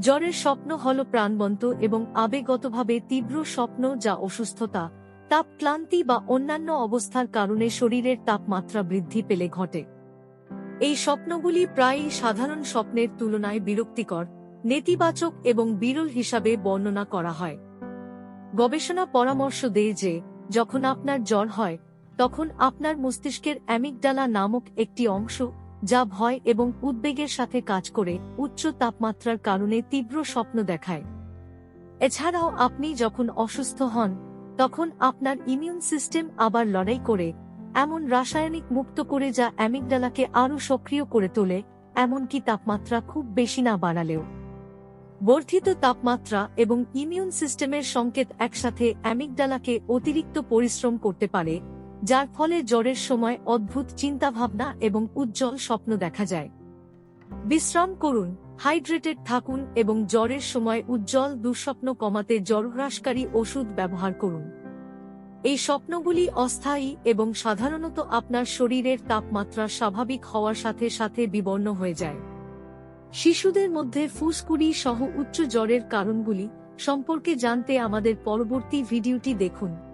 জ্বরের স্বপ্ন হল প্রাণবন্ত এবং আবেগতভাবে তীব্র স্বপ্ন যা অসুস্থতা, তাপ ক্লান্তি বা অন্যান্য অবস্থার কারণে শরীরের তাপমাত্রা বৃদ্ধি পেলে ঘটে। এই স্বপ্নগুলি প্রায়ই সাধারণ স্বপ্নের তুলনায় বিরক্তিকর, নেতিবাচক এবং বিরল হিসাবে বর্ণনা করা হয়। গবেষণা পরামর্শ দেয় যে, যখন আপনার জ্বর হয়, তখন আপনার মস্তিষ্কের অ্যামিকডালা নামক একটি অংশ যা ভয় এবং উদ্বেগের সাথে কাজ করে উচ্চ তাপমাত্রার কারণে তীব্র স্বপ্ন দেখায়। এছাড়াও আপনি যখন অসুস্থ হন, তখন আপনার ইমিউন সিস্টেম আবার লড়াই করে, এমন রাসায়নিক মুক্ত করে যা অ্যামিগডালাকে আরও সক্রিয় করে তোলে, এমনকি তাপমাত্রা খুব বেশি না বাড়ালেও। বর্ধিত তাপমাত্রা এবং ইমিউন সিস্টেমের সংকেত একসাথে অ্যামিগডালাকে অতিরিক্ত পরিশ্রম করতে পারে যার ফলে জ্বরের সময় অদ্ভুত চিন্তাভাবনা এবং উজ্জ্বল স্বপ্ন দেখা যায়। বিশ্রাম করুন, হাইড্রেটেড থাকুন এবং জ্বরের সময় উজ্জ্বল দুঃস্বপ্ন কমাতে জ্বরহ্রাসকারী ওষুধ ব্যবহার করুন। এই স্বপ্নগুলি অস্থায়ী এবং সাধারণত আপনার শরীরের তাপমাত্রা স্বাভাবিক হওয়ার সাথে সাথে বিবর্ণ হয়ে যায়। শিশুদের মধ্যে ফুসকুড়ি সহ উচ্চ জ্বরের কারণগুলি সম্পর্কে জানতে আমাদের পরবর্তী ভিডিওটি দেখুন।